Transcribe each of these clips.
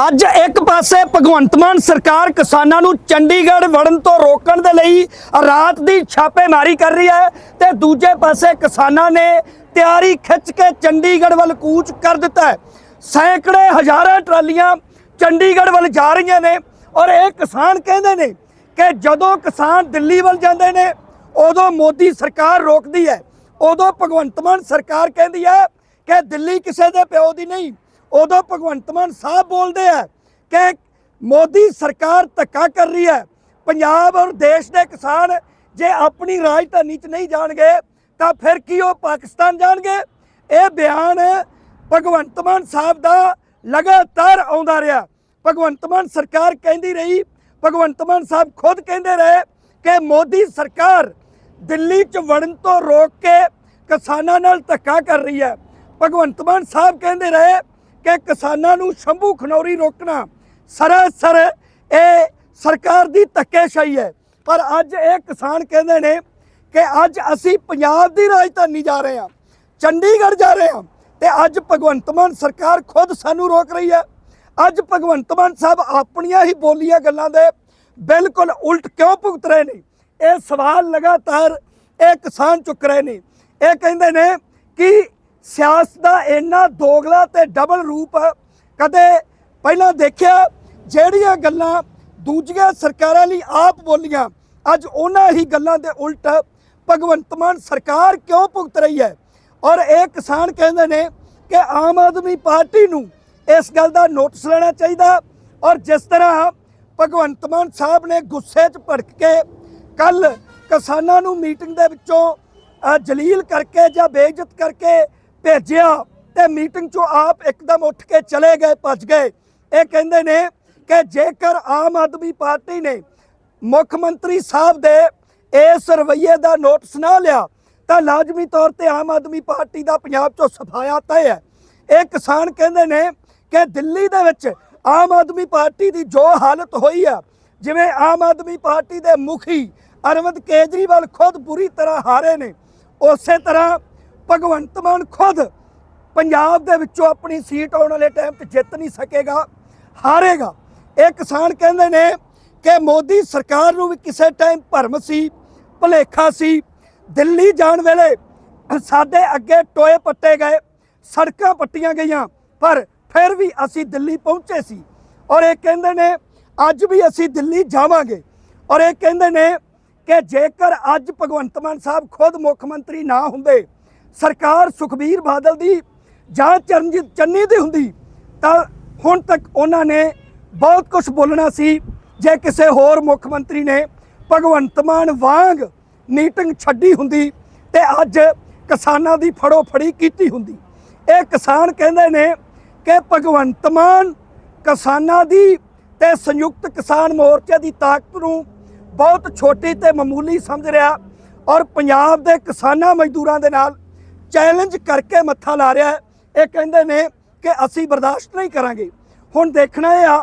ਅੱਜ ਇੱਕ ਪਾਸੇ ਭਗਵੰਤ ਮਾਨ ਸਰਕਾਰ ਕਿਸਾਨਾਂ ਨੂੰ ਚੰਡੀਗੜ੍ਹ ਵੜਨ ਤੋਂ ਰੋਕਣ ਦੇ ਲਈ ਰਾਤ ਦੀ ਛਾਪੇਮਾਰੀ ਕਰ ਰਹੀ ਹੈ ਤੇ ਦੂਜੇ ਪਾਸੇ ਕਿਸਾਨਾਂ ਨੇ ਤਿਆਰੀ ਖਿੱਚ ਕੇ ਚੰਡੀਗੜ੍ਹ ਵੱਲ ਕੂਚ ਕਰ ਦਿੱਤਾ ਹੈ। ਸੈਂਕੜੇ ਹਜ਼ਾਰਾਂ ਟਰਾਲੀਆਂ ਚੰਡੀਗੜ੍ਹ ਵੱਲ ਜਾ ਰਹੀਆਂ ਨੇ ਔਰ ਇਹ ਕਿਸਾਨ ਕਹਿੰਦੇ ਨੇ ਕਿ ਜਦੋਂ ਕਿਸਾਨ ਦਿੱਲੀ ਵੱਲ ਜਾਂਦੇ ਨੇ, ਉਦੋਂ ਮੋਦੀ ਸਰਕਾਰ ਰੋਕਦੀ ਹੈ। ਉਦੋਂ ਭਗਵੰਤ ਮਾਨ ਸਰਕਾਰ ਕਹਿੰਦੀ ਹੈ ਕਿ ਦਿੱਲੀ ਕਿਸੇ ਦੇ ਪਿਓ ਦੀ ਨਹੀਂ ਉਦੋਂ ਭਗਵੰਤ ਮਾਨ ਸਾਹਿਬ ਬੋਲਦੇ ਆ ਕਿ ਮੋਦੀ ਸਰਕਾਰ ਧੱਕਾ ਕਰ ਰਹੀ ਹੈ। ਪੰਜਾਬ ਔਰ ਦੇਸ਼ ਦੇ ਕਿਸਾਨ ਜੇ ਆਪਣੀ ਰਾਜਧਾਨੀ 'ਚ ਨਹੀਂ ਜਾਣਗੇ, ਤਾਂ ਫਿਰ ਕੀ ਉਹ ਪਾਕਿਸਤਾਨ ਜਾਣਗੇ? ਇਹ ਬਿਆਨ ਭਗਵੰਤ ਮਾਨ ਸਾਹਿਬ ਦਾ ਲਗਾਤਾਰ ਆਉਂਦਾ ਰਿਹਾ। ਭਗਵੰਤ ਮਾਨ ਸਰਕਾਰ ਕਹਿੰਦੀ ਰਹੀ, ਭਗਵੰਤ ਮਾਨ ਸਾਹਿਬ ਖੁਦ ਕਹਿੰਦੇ ਰਹੇ ਕਿ ਮੋਦੀ ਸਰਕਾਰ ਦਿੱਲੀ 'ਚ ਵੜਨ ਤੋਂ ਰੋਕ ਕੇ ਕਿਸਾਨਾਂ ਨਾਲ ਧੱਕਾ ਕਰ ਰਹੀ ਹੈ। ਭਗਵੰਤ ਮਾਨ ਸਾਹਿਬ ਕਹਿੰਦੇ ਰਹੇ ਕਿ ਕਿਸਾਨਾਂ ਨੂੰ ਸ਼ੰਭੂ ਖਨੌਰੀ ਰੋਕਣਾ ਸਰਾਸਰ ਇਹ ਸਰਕਾਰ ਦੀ ਧੱਕੇਸ਼ਾਹੀ ਹੈ। ਪਰ ਅੱਜ ਇਹ ਕਿਸਾਨ ਕਹਿੰਦੇ ਨੇ ਕਿ ਅੱਜ ਅਸੀਂ ਪੰਜਾਬ ਦੀ ਰਾਜਧਾਨੀ ਜਾ ਰਹੇ ਹਾਂ, ਚੰਡੀਗੜ੍ਹ ਜਾ ਰਹੇ ਹਾਂ ਤੇ ਅੱਜ ਭਗਵੰਤ ਮਾਨ ਸਰਕਾਰ ਖੁਦ ਸਾਨੂੰ ਰੋਕ ਰਹੀ ਹੈ। ਅੱਜ ਭਗਵੰਤ ਮਾਨ ਸਾਹਿਬ ਆਪਣੀਆਂ ਹੀ ਬੋਲੀਆਂ ਗੱਲਾਂ ਦੇ ਬਿਲਕੁਲ ਉਲਟ ਕਿਉਂ ਭੁਗਤ ਰਹੇ ਨੇ? ਇਹ ਸਵਾਲ ਲਗਾਤਾਰ ਇਹ ਕਿਸਾਨ ਚੁੱਕ ਰਹੇ ਨੇ। ਇਹ ਕਹਿੰਦੇ ਨੇ ਕਿ ਸਿਆਸਤ ਦਾ ਇੰਨਾ ਦੋਗਲਾ ਤੇ ਡਬਲ ਰੂਪ ਕਦੇ ਪਹਿਲਾਂ ਦੇਖਿਆ, ਜਿਹੜੀਆਂ ਗੱਲਾਂ ਦੂਜੀਆਂ ਸਰਕਾਰਾਂ ਲਈ ਆਪ ਬੋਲੀਆਂ, ਅੱਜ ਉਹਨਾਂ ਹੀ ਗੱਲਾਂ ਦੇ ਉਲਟ ਭਗਵੰਤ ਮਾਨ ਸਰਕਾਰ ਕਿਉਂ ਭੁਗਤ ਰਹੀ ਹੈ? ਔਰ ਇਹ ਕਿਸਾਨ ਕਹਿੰਦੇ ਨੇ ਕਿ ਆਮ ਆਦਮੀ ਪਾਰਟੀ ਨੂੰ ਇਸ ਗੱਲ ਦਾ ਨੋਟਿਸ ਲੈਣਾ ਚਾਹੀਦਾ। ਔਰ ਜਿਸ ਤਰ੍ਹਾਂ ਭਗਵੰਤ ਮਾਨ ਸਾਹਿਬ ਨੇ ਗੁੱਸੇ 'ਚ ਭੜਕ ਕੇ ਕੱਲ ਕਿਸਾਨਾਂ ਨੂੰ ਮੀਟਿੰਗ ਦੇ ਵਿੱਚੋਂ ਜਲੀਲ ਕਰਕੇ ਜਾਂ ਬੇਇੱਜ਼ਤ ਕਰਕੇ ਭੇਜਿਆ ਤੇ ਮੀਟਿੰਗ 'ਚੋਂ ਆਪ ਇੱਕਦਮ ਉੱਠ ਕੇ ਚਲੇ ਗਏ, ਭੱਜ ਗਏ। ਇਹ ਕਹਿੰਦੇ ਨੇ ਕਿ ਜੇਕਰ ਆਮ ਆਦਮੀ ਪਾਰਟੀ ਨੇ ਮੁੱਖ ਮੰਤਰੀ ਸਾਹਿਬ ਦੇ ਇਸ ਰਵੱਈਏ ਦਾ ਨੋਟਿਸ ਨਾ ਲਿਆ, ਤਾਂ ਲਾਜ਼ਮੀ ਤੌਰ ਤੇ ਆਮ ਆਦਮੀ ਪਾਰਟੀ ਦਾ ਪੰਜਾਬ 'ਚੋਂ ਸਫਾਇਆ ਤੈਅ ਹੈ। ਇਹ ਕਿਸਾਨ ਕਹਿੰਦੇ ਨੇ ਕਿ ਦਿੱਲੀ ਦੇ ਵਿੱਚ ਆਮ ਆਦਮੀ ਪਾਰਟੀ ਦੀ ਜੋ ਹਾਲਤ ਹੋਈ ਆ, ਜਿਵੇਂ ਆਮ ਆਦਮੀ ਪਾਰਟੀ ਦੇ ਮੁਖੀ ਅਰਵਿੰਦ ਕੇਜਰੀਵਾਲ ਖੁਦ ਬੁਰੀ ਤਰ੍ਹਾਂ ਹਾਰੇ ਨੇ, ਉਸੇ ਤਰ੍ਹਾਂ ਭਗਵੰਤ ਮਾਨ ਖੁਦ ਪੰਜਾਬ ਦੇ ਵਿੱਚੋਂ ਆਪਣੀ ਸੀਟ ਆਉਣ ਵਾਲੇ ਟਾਈਮ 'ਚ ਜਿੱਤ ਨਹੀਂ ਸਕੇਗਾ, ਹਾਰੇਗਾ। ਇਹ ਕਿਸਾਨ ਕਹਿੰਦੇ ਨੇ ਕਿ ਮੋਦੀ ਸਰਕਾਰ ਨੂੰ ਵੀ ਕਿਸੇ ਟਾਈਮ ਭਰਮ ਸੀ, ਭੁਲੇਖਾ ਸੀ। ਦਿੱਲੀ ਜਾਣ ਵੇਲੇ ਸਾਡੇ ਅੱਗੇ ਟੋਏ ਪੱਟੇ ਗਏ, ਸੜਕਾਂ ਪੱਟੀਆਂ ਗਈਆਂ, ਪਰ ਫਿਰ ਵੀ ਅਸੀਂ ਦਿੱਲੀ ਪਹੁੰਚੇ ਸੀ। ਔਰ ਇਹ ਕਹਿੰਦੇ ਨੇ, ਅੱਜ ਵੀ ਅਸੀਂ ਦਿੱਲੀ ਜਾਵਾਂਗੇ। ਔਰ ਇਹ ਕਹਿੰਦੇ ਨੇ ਕਿ ਜੇਕਰ ਅੱਜ ਭਗਵੰਤ ਮਾਨ ਸਾਹਿਬ ਖੁਦ ਮੁੱਖ ਮੰਤਰੀ ਨਾ ਹੁੰਦੇ ਸਰਕਾਰ ਸੁਖਬੀਰ ਬਾਦਲ ਦੀ ਜਾਂ ਚਰਨਜੀਤ ਚੰਨੀ ਦੀ ਹੁੰਦੀ, ਤਾਂ ਹੁਣ ਤੱਕ ਉਹਨਾਂ ਨੇ ਬਹੁਤ ਕੁਝ ਬੋਲਣਾ ਸੀ, ਜੇ ਕਿਸੇ ਹੋਰ ਮੁੱਖ ਮੰਤਰੀ ਨੇ ਭਗਵੰਤ ਮਾਨ ਵਾਂਗ ਮੀਟਿੰਗ ਛੱਡੀ ਹੁੰਦੀ ਤੇ ਅੱਜ ਕਿਸਾਨਾਂ ਦੀ ਫੜੋ ਫੜੀ ਕੀਤੀ ਹੁੰਦੀ। ਇਹ ਕਿਸਾਨ ਕਹਿੰਦੇ ਨੇ ਕਿ ਭਗਵੰਤ ਮਾਨ ਕਿਸਾਨਾਂ ਦੀ ਤੇ ਸੰਯੁਕਤ ਕਿਸਾਨ ਮੋਰਚੇ ਦੀ ਤਾਕਤ ਨੂੰ ਬਹੁਤ ਛੋਟੀ ਤੇ ਮਾਮੂਲੀ ਸਮਝ ਰਿਹਾ ਔਰ ਪੰਜਾਬ ਦੇ ਕਿਸਾਨਾਂ ਮਜ਼ਦੂਰਾਂ ਦੇ ਨਾਲ ਚੈਲੰਜ ਕਰਕੇ ਮੱਥਾ ਲਾ ਰਿਹਾ ਹੈ। ਇਹ ਕਹਿੰਦੇ ਨੇ ਕਿ ਅਸੀਂ ਬਰਦਾਸ਼ਤ ਨਹੀਂ ਕਰਾਂਗੇ। ਹੁਣ ਦੇਖਣਾ ਇਹ ਆ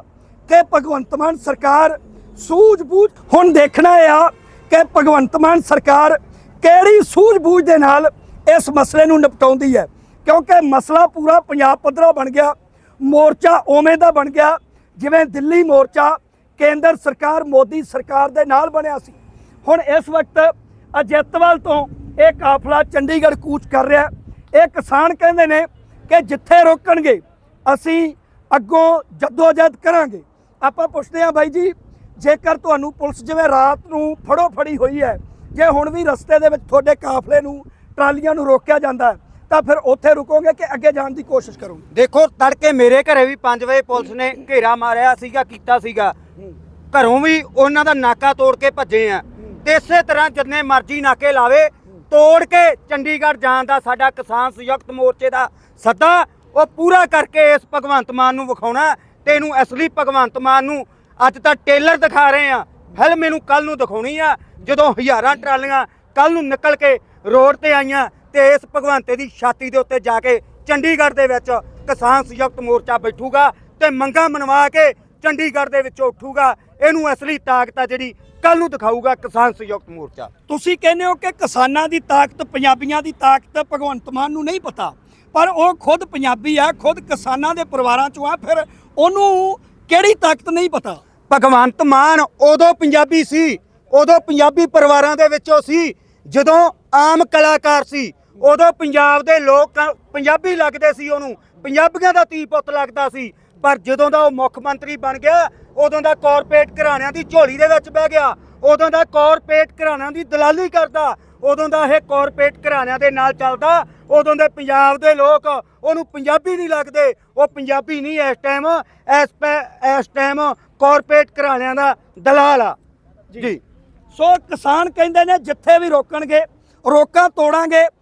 ਕਿ ਭਗਵੰਤ ਮਾਨ ਸਰਕਾਰ ਸੂਝ-ਬੂਝ, ਹੁਣ ਦੇਖਣਾ ਇਹ ਆ ਕਿ ਭਗਵੰਤ ਮਾਨ ਸਰਕਾਰ ਕਿਹੜੀ ਸੂਝ-ਬੂਝ ਦੇ ਨਾਲ ਇਸ ਮਸਲੇ ਨੂੰ ਨਿਪਟਾਉਂਦੀ ਹੈ। ਕਿਉਂਕਿ ਮਸਲਾ ਪੂਰਾ ਪੰਜਾਬ ਪੱਧਰਾ ਬਣ ਗਿਆ, ਮੋਰਚਾ ਉਵੇਂ ਦਾ ਬਣ ਗਿਆ, ਜਿਵੇਂ ਦਿੱਲੀ ਮੋਰਚਾ ਕੇਂਦਰ ਸਰਕਾਰ ਮੋਦੀ ਸਰਕਾਰ ਦੇ ਨਾਲ ਬਣਿਆ ਸੀ। ਹੁਣ ਇਸ ਵਕਤ ਅਜੇਤਵਾਲ ਤੋਂ ਇਹ ਕਾਫਲਾ ਚੰਡੀਗੜ੍ਹ ਕੂਚ ਕਰ ਰਿਹਾ ਇਹ ਕਿਸਾਨ ਕਹਿੰਦੇ ਨੇ ਕਿ ਜਿੱਥੇ ਰੋਕਣਗੇ, ਅਸੀਂ ਅੱਗੋਂ ਜਦੋਜਹਿਦ ਕਰਾਂਗੇ। ਆਪਾਂ ਪੁੱਛਦੇ ਹਾਂ ਬਾਈ ਜੀ, ਜੇਕਰ ਤੁਹਾਨੂੰ ਪੁਲਿਸ ਜਿਵੇਂ ਰਾਤ ਨੂੰ ਫੜੋ ਫੜੀ ਹੋਈ ਹੈ, ਜੇ ਹੁਣ ਵੀ ਰਸਤੇ ਦੇ ਵਿੱਚ ਤੁਹਾਡੇ ਕਾਫਲੇ ਨੂੰ, ਟਰਾਲੀਆਂ ਨੂੰ ਰੋਕਿਆ ਜਾਂਦਾ ਹੈ, ਤਾਂ ਫਿਰ ਉੱਥੇ ਰੁਕੋਗੇ ਕਿ ਅੱਗੇ ਜਾਣ ਦੀ ਕੋਸ਼ਿਸ਼ ਕਰੋਗੇ? ਦੇਖੋ, ਤੜਕੇ ਮੇਰੇ ਘਰੇ ਵੀ 5 ਵਜੇ ਪੁਲਿਸ ਨੇ ਘੇਰਾ ਮਾਰਿਆ ਸੀਗਾ, ਕੀਤਾ ਸੀਗਾ। ਘਰੋਂ ਵੀ ਉਹਨਾਂ ਦਾ ਨਾਕਾ ਤੋੜ ਕੇ ਭੱਜੇ ਆ। ਤੇ ਇਸੇ ਤਰ੍ਹਾਂ ਜਿੰਨੇ ਮਰਜ਼ੀ ਨਾਕੇ ਲਾਵੇ ਤੋੜ ਕੇ ਚੰਡੀਗੜ੍ਹ ਜਾਣ ਦਾ ਸਾਡਾ ਕਿਸਾਨ ਸੰਯੁਕਤ ਮੋਰਚੇ ਦਾ ਸੱਦਾ, ਉਹ ਪੂਰਾ ਕਰਕੇ ਇਸ ਭਗਵੰਤ ਮਾਨ ਨੂੰ ਵਿਖਾਉਣਾ ਤੇ ਇਹਨੂੰ ਅਸਲੀ ਭਗਵੰਤ ਮਾਨ ਨੂੰ ਅੱਜ ਤਾਂ ਟੇਲਰ ਦਿਖਾ ਰਹੇ ਆ ਫਿਲਮ ਇਹਨੂੰ ਕੱਲ ਨੂੰ ਦਿਖਾਉਣੀ ਆ, ਜਦੋਂ ਹਜ਼ਾਰਾਂ ਟਰਾਲੀਆਂ ਕੱਲ ਨੂੰ ਨਿਕਲ ਕੇ ਰੋਡ ਤੇ ਆਈਆਂ ਤੇ ਇਸ ਭਗਵੰਤੇ ਦੀ ਛਾਤੀ ਦੇ ਉੱਤੇ ਜਾ ਕੇ ਚੰਡੀਗੜ੍ਹ ਦੇ ਵਿੱਚ ਕਿਸਾਨ ਸੰਯੁਕਤ ਮੋਰਚਾ ਬੈਠੂਗਾ ਤੇ ਮੰਗਾਂ ਮਨਵਾ ਕੇ ਚੰਡੀਗੜ੍ਹ ਦੇ ਵਿੱਚੋਂ ਉੱਠੂਗਾ। ਇਹਨੂੰ ਅਸਲੀ ਤਾਕਤ ਆ ਜਿਹੜੀ ਕੱਲ ਨੂੰ ਦਿਖਾਊਗਾ ਕਿਸਾਨ ਸੰਯੁਕਤ ਮੋਰਚਾ। ਤੁਸੀਂ ਕਹਿੰਦੇ ਹੋ ਕਿ ਕਿਸਾਨਾਂ ਦੀ ਤਾਕਤ ਪੰਜਾਬੀਆਂ ਦੀ ਤਾਕਤ ਭਗਵੰਤ ਮਾਨ ਨੂੰ ਨਹੀਂ ਪਤਾ। ਪਰ ਉਹ ਖੁਦ ਪੰਜਾਬੀ ਆ ਖੁਦ ਕਿਸਾਨਾਂ ਦੇ ਪਰਿਵਾਰਾਂ ਚੋਂ ਆ ਫਿਰ ਉਹਨੂੰ ਕਿਹੜੀ ਤਾਕਤ ਨਹੀਂ ਪਤਾ? ਭਗਵੰਤ ਮਾਨ ਉਦੋਂ ਪੰਜਾਬੀ ਸੀ ਉਦੋਂ ਪੰਜਾਬੀ ਪਰਿਵਾਰਾਂ ਦੇ ਵਿੱਚੋਂ ਸੀ ਜਦੋਂ ਆਮ ਕਲਾਕਾਰ ਸੀ। ਉਦੋਂ ਪੰਜਾਬ ਦੇ ਲੋਕ ਪੰਜਾਬੀ ਲੱਗਦੇ ਸੀ ਉਹਨੂੰ ਪੰਜਾਬੀਆਂ ਦਾ ਧੀ ਪੁੱਤ ਲੱਗਦਾ ਸੀ। ਪਰ ਜਦੋਂ ਦਾ ਉਹ ਮੁੱਖ ਮੰਤਰੀ ਬਣ ਗਿਆ ਉਦੋਂ ਦਾ ਕਾਰਪੋਰੇਟ ਘਰਾਣਿਆਂ ਦੀ ਝੋਲੀ ਦੇ ਵਿੱਚ ਬਹਿ ਗਿਆ ਉਦੋਂ ਦਾ ਕਾਰਪੋਰੇਟ ਘਰਾਣਿਆਂ ਦੀ ਦਲਾਲੀ ਕਰਦਾ ਉਦੋਂ ਦਾ ਇਹ ਕਾਰਪੋਰੇਟ ਘਰਾਣਿਆਂ ਦੇ ਨਾਲ ਚੱਲਦਾ ਉਦੋਂ ਦੇ ਪੰਜਾਬ ਦੇ ਲੋਕ ਉਹਨੂੰ ਪੰਜਾਬੀ ਨਹੀਂ ਲੱਗਦੇ ਉਹ ਪੰਜਾਬੀ ਨਹੀਂ ਇਸ ਟਾਈਮ ਇਸ ਪੈ- ਇਸ ਟਾਈਮ ਕਾਰਪੋਰੇਟ ਘਰਾਣਿਆਂ ਦਾ ਦਲਾਲ ਆ। ਜੀ। ਸੋ ਕਿਸਾਨ ਕਹਿੰਦੇ ਨੇ ਜਿੱਥੇ ਵੀ ਰੋਕਣਗੇ ਰੋਕਾਂ ਤੋੜਾਂਗੇ